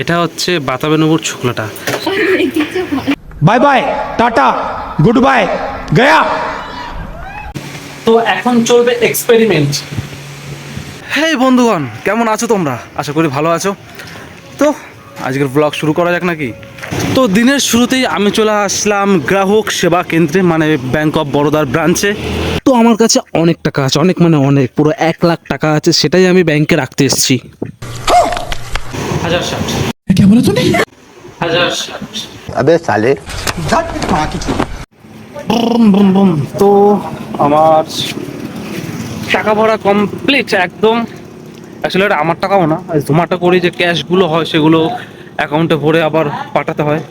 এটা হচ্ছে বাতাবেনবুর শুক্লাটা bye bye tata good bye গয়া। তো এখন চলবে এক্সপেরিমেন্ট হ্যাঁ বন্ধুগণ কেমন আছো তোমরা? আশা করি ভালো আছো। তো আজকের ব্লগ শুরু করা যাক নাকি? তো দিনের শুরুতেই আমি চলে আসলাম গ্রাহক সেবা কেন্দ্রে মানে ব্যাংক অফ বরোদার ব্রাঞ্চে তো আমার কাছে অনেক টাকা আছে অনেক মানে অনেক পুরো এক লাখ টাকা আছে সেটাই আমি ব্যাংকে রাখতে এসেছি। হাজার ষাট হাজার ষাট अबे साले বুম বুম বুম। তো আমার টাকা ভরা কমপ্লিট একদম অ্যাকচুয়ালি এটা আমার টাকাও না জোম্যাটো করে যে ক্যাশগুলো হয় সেগুলো অ্যাকাউন্টে ভরে আবার পাঠাতে হয়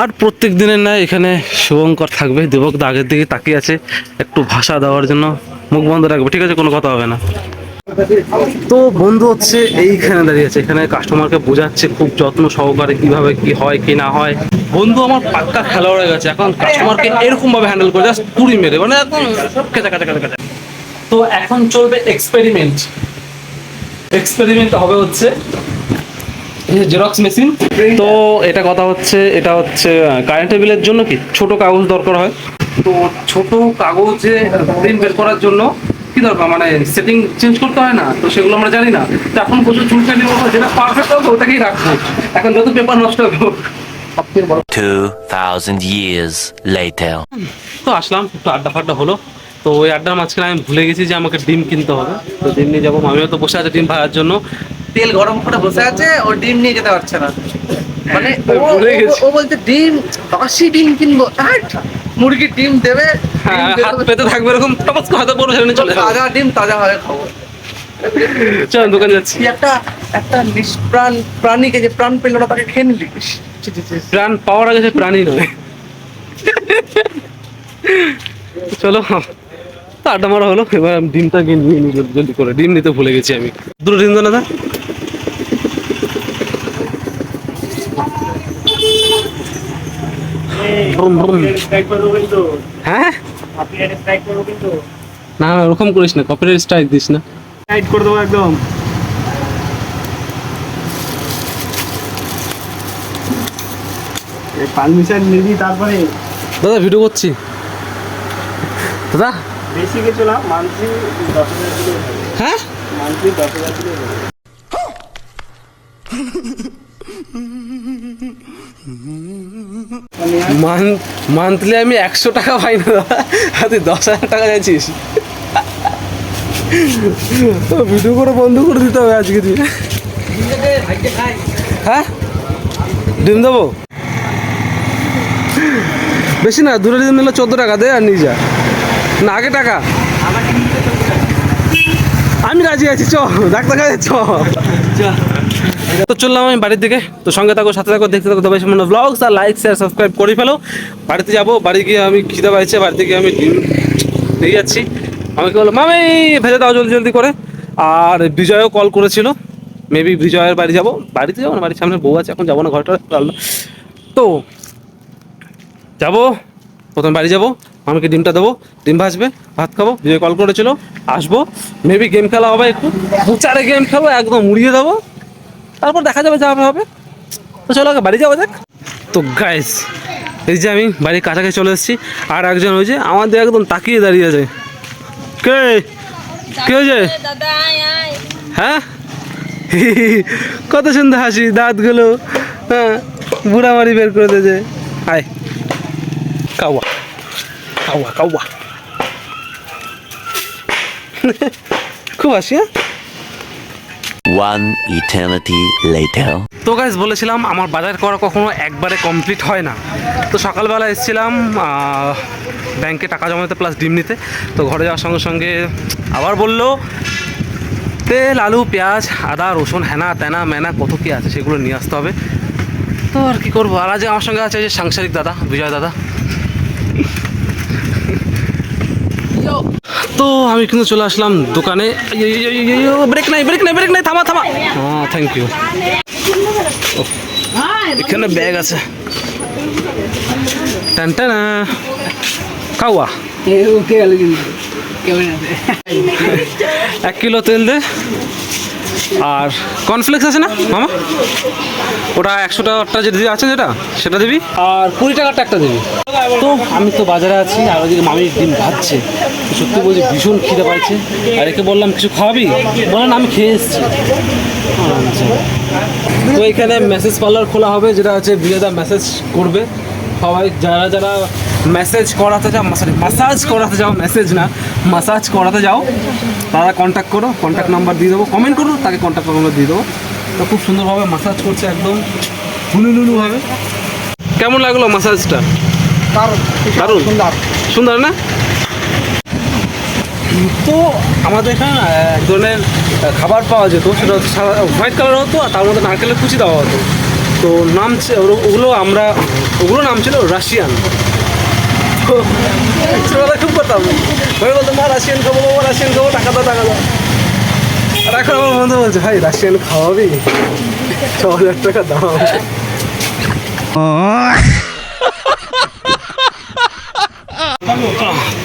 আর প্রত্যেক দিনের না এখানে শুভঙ্কর থাকবে দেবক দা আগের দিকে তাকিয়ে আছে একটু ভাষা দেওয়ার জন্য মুখ বন্ধ রাখবে ঠিক আছে কোনো কথা হবে না তো বন্ধু হচ্ছে এইখানে দাঁড়িয়ে আছে। এখানে কাস্টমারকে বোঝাচ্ছে খুব যত্ন সহকারে কীভাবে কি হয়, কি না হয়। বন্ধু, আমার পাক্কা খেলোয়াড় হয়ে গেছে। এখন কাস্টমারকে এরকম ভাবে হ্যান্ডেল করে জাস্ট পুরি মেরে মানে কেচা তো এখন চলবে এক্সপেরিমেন্ট এক্সপেরিমেন্ট হবে হচ্ছে জেরক্স মেশিন তো এটা কথা হচ্ছে, এটা হচ্ছে কারেন্টের বিলের জন্য কি? ছোট কাগজ দরকার হয়। তো ছোট কাগজে প্রিন্ট বের করার জন্য কি দরকার? মানে সেটিং চেঞ্জ করতে হয় না তো সেগুলো আমরা জানি না। তো এখন প্রচুর হবে যেটা পারফেক্ট হবে ওটাকেই রাখব। এখন যত পেপার নষ্ট হবে। হোক। সবথেকে বড় 2,000 years later. তো আসলাম একটু আড্ডা ফাড্ডা হলো। তো ওই আড্ডার মাঝখানে আমি ভুলে গেছি যে আমাকে ডিম কিনতে হবে। তো ডিম নিয়ে যাব মামিও তো বসে আছে ডিম ভাজার জন্য। তেল গরম করে বসে আছে ও ডিম নিয়ে যেতে পারছে না। মানে ও- ভুলে ও- ও বলছে ডিম বাসি ডিম কিনবো। হাট, মুরগির ডিম দেবে হ্যাঁ হাত পেতে থাকবে এরকম টপাস করে হাতে পড়বে সেখানে চলে যাবে। তাজা ডিম তাজা খাব। চল দোকানে যাচ্ছি। একটা একটা নিষ্প্রাণ প্রাণীকে যে প্রাণ পেল না তাকে খেয়ে নিলি। প্রাণ পাওয়ার আগে সে প্রাণী নয়। চলো তো আড্ডা মারা হলো এবার আমি ডিমটা গিয়ে নিয়ে নিই জলদি জলদি করে। ডিম নিতে ভুলে গেছি আমি। দুটো ডিম দাও না হ্যাঁ? না ওরকম করিস না কপিরাইট স্ট্রাইক দিস না। স্ট্রাইক করে দেবো একদম। পারমিশন নিবি তারপরে। দাদা ভিডিও করছি। দাদা? বেশি কিছু না মান্থলি হ্যাঁ? মান্থলি দশ হাজার মান্থলি আমি একশো টাকা পাই না দাদা। তুই দশ হাজার টাকা যাচ্ছিস ভিডিও করে বন্ধ করে দিতে হবে আজকে তুই হ্যাঁ? ডিম দেবো? বেশি না দুটো ডিম নিলে চোদ্দ টাকা, দে আর নিয়ে যা। না, আগে টাকা। আমি রাজি আছি, চ ডাক্তার কাছে চ। তো চললাম আমি বাড়ির দিকে। তো সঙ্গে থাকো, সাথে থাকো, দেখতে থাকো তবে সম্পূর্ণ ব্লগস আর লাইক শেয়ার সাবস্ক্রাইব করে ফেলো। বাড়িতে যাব, বাড়ি গিয়ে আমি খিদে পাইছে, বাড়িতে গিয়ে আমি ডিম দিয়ে যাচ্ছি। আমাকে বলল মামি, ভেজে দাও জলদি জলদি করে। আর বিজয়ও কল করেছিল। মেবি বিজয়ের বাড়ি যাব। বাড়িতে যাব না, বাড়ির সামনে বউ আছে, এখন যাব না, ঘরটা। তো যাব, প্রথমে বাড়ি যাব আমাকে ডিমটা দেবো, ডিম ভাজবে, ভাত খাব, বিজয় কল করেছিল, আসব। মেবি গেম খেলা হবে একটু। দু চারে গেম খেলব, একদম উড়িয়ে দেবো। তারপর দেখা যাবে যা হবে তো চলো আগে বাড়ি যাব দেখ তো গাইস এই যে আমি বাড়ির কাছাকাছি চলে এসেছি, আর একজন ওই যে আমাদের একদম তাকিয়ে দাঁড়িয়ে আছে। কে? কে আয় হ্যাঁ? কত সুন্দর হাসি, দাঁতগুলো হ্যাঁ বুড়া মারি বের করে দিয়েছে। আয়। কাউয়া কাউয়া কাউয়া। খুব হাসি হ্যাঁ? One eternity later. তো গাইজ বলেছিলাম আমার বাজার করা কখনো একবারে কমপ্লিট হয় না। তো সকালবেলা এসেছিলাম ব্যাংকে টাকা জমাতে প্লাস ডিম নিতে। তো ঘরে যাওয়ার সঙ্গে সঙ্গে আবার বলল, তেল, আলু, পেঁয়াজ, আদা, রসুন, হেনা, তেনা, মেনা, কত কী আছে সেগুলো নিয়ে আসতে হবে। তো আর কি করব? আর আজ আমার সঙ্গে আছে যে সাংসারিক দাদা, বিজয় দাদা। তো আমি কিন্তু চলে আসলাম দোকানে। ব্রেক নাই ব্রেক নাই ব্রেক নাই থামা থামা। হ্যাঁ থ্যাংক ইউ এখানে ব্যাগ আছে। টান টানা কাউয়া এক কিলো তেল দে। আর কর্নফ্লেক্স আছে না, মামা? ওটা একশো টাকারটা যেটা দিয়ে আছে যেটা? সেটা দিবি? আর কুড়ি টাকারটা একটা দিবি। তো আমি তো বাজারে আছি, আর ওদিকে মামির ডিম ভাজছে। সত্যি বলছি, ভীষণ খিদে পাইছে। আর একে বললাম, কিছু খাওয়াবি? বলে, না, আমি খেয়ে এসেছি। আচ্ছা। তো এখানে মেসেজ পার্লার খোলা হবে, যেটা হচ্ছে বিয়েদা মেসেজ করবে। সবাই, যারা যারা মেসেজ করাতে যাও সরি মাসাজ করাতে যাও মেসেজ না মাসাজ করাতে যাও। তারা কন্ট্যাক্ট করো কন্ট্যাক্ট নাম্বার দিয়ে দেবো। কমেন্ট করো তাকে কন্ট্যাক্ট নাম্বার দিয়ে দেবো। তো খুব সুন্দরভাবে মাসাজ করছে একদম হুলুলুলুভাবে কেমন লাগল মাসাজটা দারুণ সুন্দর। না? তো আমাদের এখানে এক ধরনের খাবার পাওয়া যেত। সেটা হচ্ছে হোয়াইট কালার হতো আর তার মধ্যে নারকেলের কুচি দেওয়া হতো। তো নাম ওগুলো- ওগুলো আমরা ওগুলো নাম ছিল রাশিয়ান তো খুব করতাম। ভাই বলতো মা রাশিয়ান খাব বাবা রাশিয়ান খাব টাকা দাও টাকা দাও। আর এখন আমার বন্ধু বলছে ভাই রাশিয়ান খাওয়াবি? ছ হাজার টাকা দাম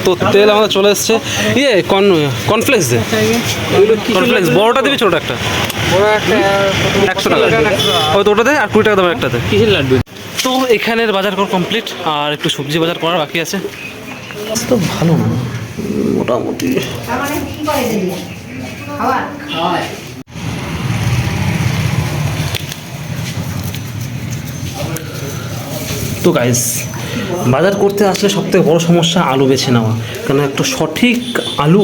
তো তেল আমাদের চলে এসছে। ইয়ে কর্ন কর্নফ্লেক্স দে। কর্নফ্লেক্স বড়টা দিবি ছোট একটা। একশো টাকা ওই তো ওটা দে আর কুড়ি টাকা দামের একটাতে কিসের লাড্ডু? এখানের বাজার করা কমপ্লিট আর একটু সবজি বাজার করার বাকি আছে। তো ভালো মোটামুটি। তো গাইস বাজার করতে আসলে সবথেকে বড় সমস্যা আলু বেছে নেওয়া। কেন একটা সঠিক আলু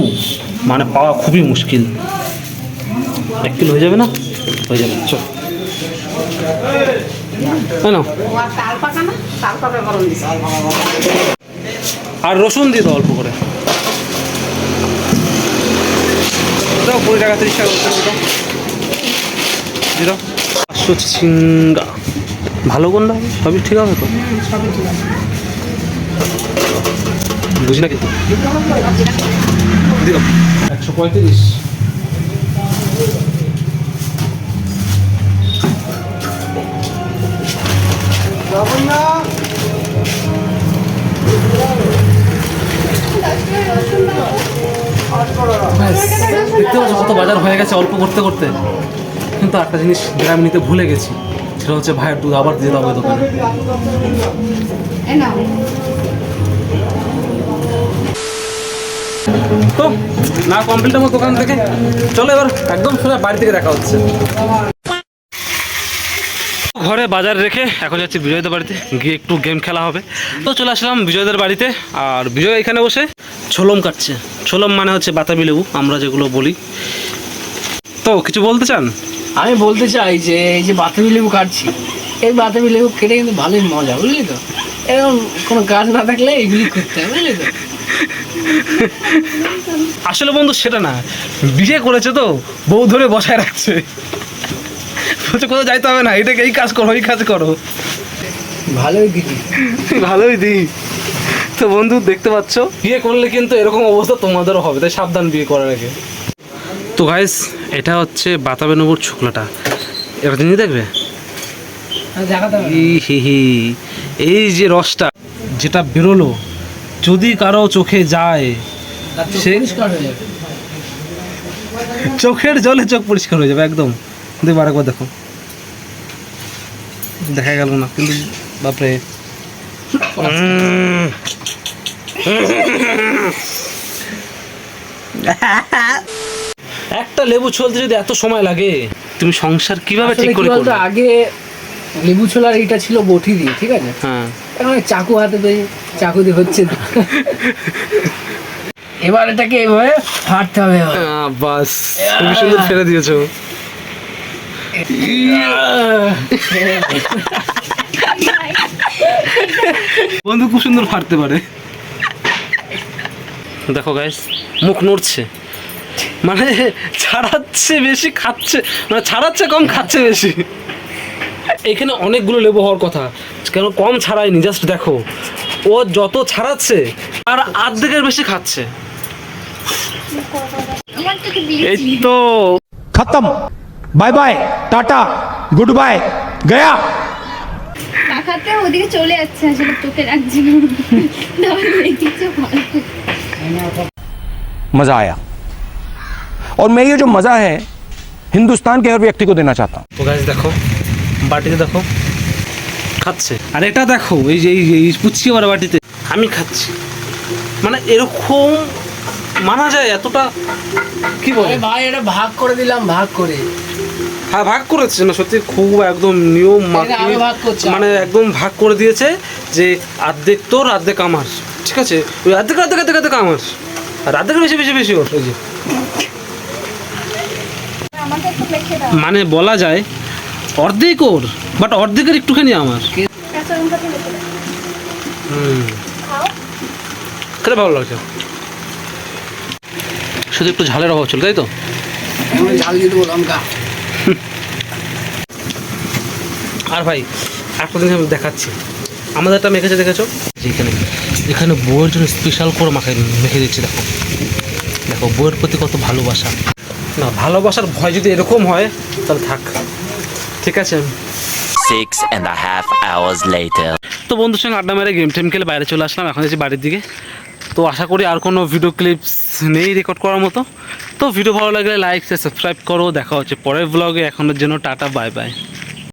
মানে পাওয়া খুবই মুশকিল। এক কিলো হয়ে যাবে না? হয়ে যাবে, চল। তাই না তাল পাকা না? তাল পাকা গরম দিছে। আর রসুন দিয়ে দাও অল্প করে। দাও কুড়ি টাকা তিরিশ টাকা দিয়ে দাও। পাঁচশো ছিঙ্গা ভালো কোনটা হবে? সবই ঠিক হবে তো? বুঝি না কিন্তু একশো পঁয়ত্রিশ। দেখতে পাচ্ছ কত বাজার হয়ে গেছে অল্প করতে করতে। কিন্তু একটা জিনিস যেটা আমি নিতে ভুলে গেছি, সেটা হচ্ছে ভাইয়ের দুধ, আবার দিয়ে দেবো দোকানে। তো, না কমপ্লিট আমার দোকান থেকে। চলো এবার একদম সোজা বাড়ি থেকে দেখা হচ্ছে। ঘরে বাজার রেখে এখন যাচ্ছি বিজয়দের বাড়িতে গিয়ে একটু গেম খেলা হবে। তো চলে আসলাম বিজয়দের বাড়িতে আর বিজয় এখানে বসে ছোলম কাটছে। ছোলম মানে হচ্ছে বাতাবি লেবু আমরা যেগুলো বলি। তো কিছু বলতে চান? আমি বলতে চাই যে এই যে বাতাবি লেবু কাটছি এই বাতাবি লেবু কেটে কিন্তু ভালোই মজা বুঝলি তো? এরকম কোনো কাজ না থাকলে এগুলি করতে হয় বুঝলি তো? আসলে বন্ধু সেটা না বিয়ে করেছে তো বউ ধরে বসায় রাখছে। বলছে কোথাও যাইতে হবে না এটাকে এই কাজ করো এই কাজ করো। ভালোই দিদি। ভালোই দি তো বন্ধু দেখতে পাচ্ছ? বিয়ে করলে কিন্তু এরকম অবস্থা তোমাদেরও হবে তাই সাবধান বিয়ে করার আগে। তো গাইস এটা হচ্ছে বাতাবে নবুর শুক্লাটা। এটা জিনিস দেখবে? হি হি। এই যে রসটা যেটা বেরোলো যদি কারও চোখে যায় সে- চোখের জলে চোখ পরিষ্কার হয়ে যাবে একদম। দেখো আরেকবার দেখো। দেখা গেল না কিন্তু বাপরে। একটা লেবু ছলতে যদি এত সময় লাগে তুমি সংসার কীভাবে ঠিক করে বলতো করবে? আগে লেবু ছোলার এইটা ছিল বটি দিয়ে ঠিক আছে? হ্যাঁ। এখন চাকু হাতে পেয়ে চাকু দিয়ে হচ্ছে না। এবার এটাকে এভাবে ফাটতে হবে। বাস খুবই সুন্দর ফেলে দিয়েছ। বন্ধু খুব সুন্দর ফাটতে পারে। দেখো গাইস মুখ নড়ছে। মানে ছাড়াচ্ছে বেশি খাচ্ছে মানে ছাড়াচ্ছে কম খাচ্ছে বেশি। এখানে অনেকগুলো লেবু হওয়ার কথা। কেন কম ছাড়ায়নি জাস্ট দেখো। ও যত ছাড়াচ্ছে আর আর্ধেকের বেশি খাচ্ছে। এই তো। খতম। bye bye tata goodbye गया তাকাতে ওদিকে চলে যাচ্ছে আসলে তোকে রাখছিল তাহলে দেখছো ভালো मज़ा आया और मैं ये जो मज़ा है हिंदुस्तान के हर व्यक्ति को देना चाहता हूँ তো গাছ দেখো বাটিতে দেখো খাচ্ছে আর এটা দেখো এই যে এই- এই পুচকি আবার বাটিতে আমি খাচ্ছি মানে এরকম মানা যায় এতটা কি বলে আরে ভাই এটা ভাগ করে দিলাম ভাগ করে হ্যাঁ ভাগ করেছে না সত্যি খুব একদম নিয়ম মানে একদম ভাগ করে দিয়েছে যে অর্ধেক তোর অর্ধেক আমার ঠিক আছে? ওই অর্ধেক অর্ধেক অর্ধেক আর্ধেক আমার আর অর্ধেক বেশি বেশি বেশি ওর ওই যে। মানে বলা যায় অর্ধেক ওর বাট অর্ধেকের একটুখানি আমার। দাও। হুম। খাও। ভালো লাগছে। শুধু একটু ঝালের অভাব ছিল তাই তো? ঝাল দিয়ে দেবো লঙ্কা আর ভাই একটা জিনিস আমি দেখাচ্ছি। আমাদের একটা মেখেছে দেখেছ? এখানে এখানে বউয়ের জন্য স্পেশাল করে মাখে মেখে দিচ্ছি দেখো। দেখো বউয়ের প্রতি কত ভালোবাসা। না ভালোবাসার ভয় যদি এরকম হয় তাহলে থাক। ঠিক আছে? Six and a half hours later. তো বন্ধুর সঙ্গে আড্ডা মেরে গেম টেম খেলে বাইরে চলে আসলাম এখন এসে বাড়ির দিকে। তো আশা করি আর কোনো ভিডিও ক্লিপস নেই রেকর্ড করার মতো। তো ভিডিও ভালো লাগলে লাইক সাবস্ক্রাইব করো। দেখা হচ্ছে পরের ব্লগে এখনের জন্য টাটা বাই বাই